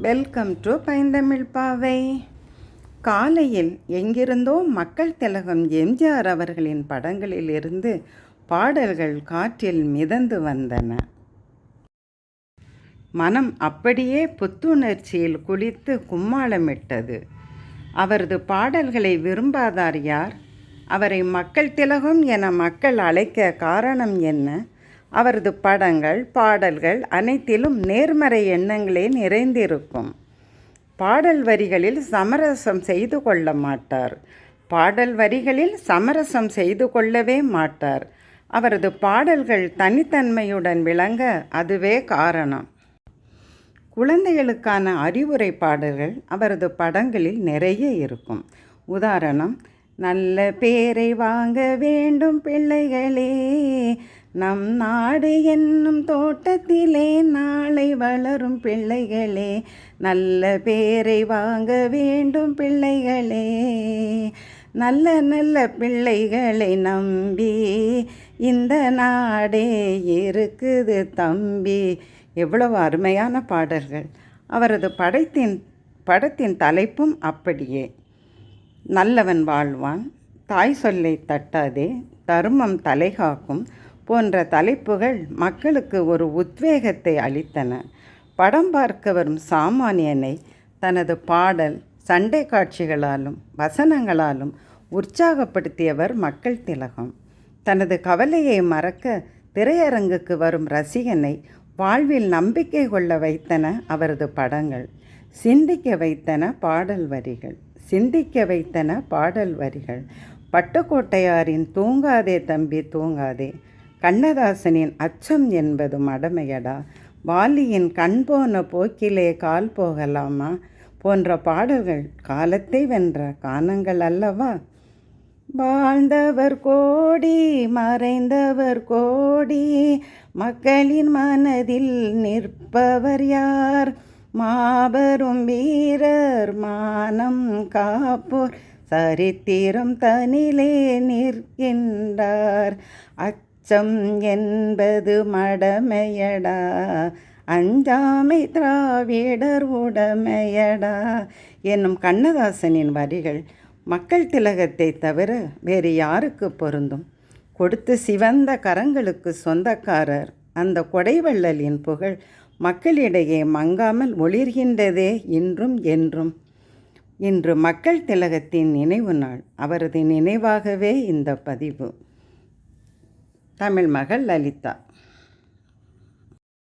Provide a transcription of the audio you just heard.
Welcome to பைந்தமிழ் பாவை காலையில் எங்கிருந்தோ மக்கள் திலகம் எம்ஜிஆர் அவர்களின் படங்களில் இருந்து பாடல்கள் காற்றில் மிதந்து வந்தன. மனம் அப்படியே புத்துணர்ச்சியில் குளித்து கும்மாளமிட்டது. அவரது பாடல்களை விரும்பாதார் யார்? அவரை மக்கள் திலகம் என மக்கள் அழைக்க காரணம் என்ன? அவரது படங்கள் பாடல்கள் அனைத்திலும் நேர்மறை எண்ணங்களே நிறைந்திருக்கும். பாடல் வரிகளில் சமரசம் செய்து கொள்ள மாட்டார். பாடல் வரிகளில் சமரசம் செய்து கொள்ளவே மாட்டார். அவரது பாடல்கள் தனித்தன்மையுடன் விளங்க அதுவே காரணம். குழந்தைகளுக்கான அறிவுரை பாடல்கள் அவரது படங்களில் நிறைய இருக்கும். உதாரணம் நல்ல பேரை வாங்க வேண்டும் பிள்ளைகளே நம் நாடு என்னும் தோட்டத்திலே நாளை வளரும் பிள்ளைகளே நல்ல பேரை வாங்க வேண்டும் பிள்ளைகளே. நல்ல நல்ல பிள்ளைகளை நம்பி இந்த நாடே இருக்குது தம்பி. எவ்வளவு அருமையான பாடல்கள். அவரது படத்தின் படத்தின் தலைப்பும் அப்படியே. நல்லவன் வாழ்வான் தாய் சொல்லை தட்டாதே தர்மம் தலைகாக்கும் போன்ற தலைப்புகள் மக்களுக்கு ஒரு உத்வேகத்தை அளித்தன. படம் பார்க்க வரும் சாமானியனை தனது பாடல் சண்டை காட்சிகளாலும் வசனங்களாலும் உற்சாகப்படுத்தியவர் மக்கள் திலகம். தனது கவலையை மறக்க திரையரங்குக்கு வரும் ரசிகனை வாழ்வில் நம்பிக்கை கொள்ள வைத்தன அவரது படங்கள். சிந்திக்க வைத்தன பாடல் வரிகள். சிந்திக்க வைத்தன பாடல் வரிகள். பட்டுக்கோட்டையாரின் தூங்காதே தம்பி தூங்காதே. கண்ணதாசனின் அச்சம் என்பது மடமையடா வாலியின் கண் போன போக்கிலே கால் போகலாமா? போன்ற பாடல்கள் காலத்தை வென்ற கானங்கள் அல்லவா? வாழ்ந்தவர் கோடி மறைந்தவர் கோடி மக்களின் மனதில் நிற்பவர் யார்? மாபெரும் வீரர் மானம் காப்போர் சரித்திரம் தனிலே நிற்கின்றார். அச்சம் என்பது மடமையடா. அஞ்சாமை திராவிடர் உடமையடா. என்னும் கண்ணதாசனின் வரிகள் மக்கள் திலகத்தை தவிர வேறு யாருக்கு பொருந்தும்? கொடுத்து சிவந்த கரங்களுக்கு சொந்தக்காரர் அந்த கொடைவள்ளலின் புகழ் மக்களிடையே மங்காமல் ஒளிர்கின்றதே இன்றும் என்றும். இன்று மக்கள் திலகத்தின் நினைவு நாள். அவரது நினைவாகவே இந்த பதிவு. தமிழ் மகள் லலிதா.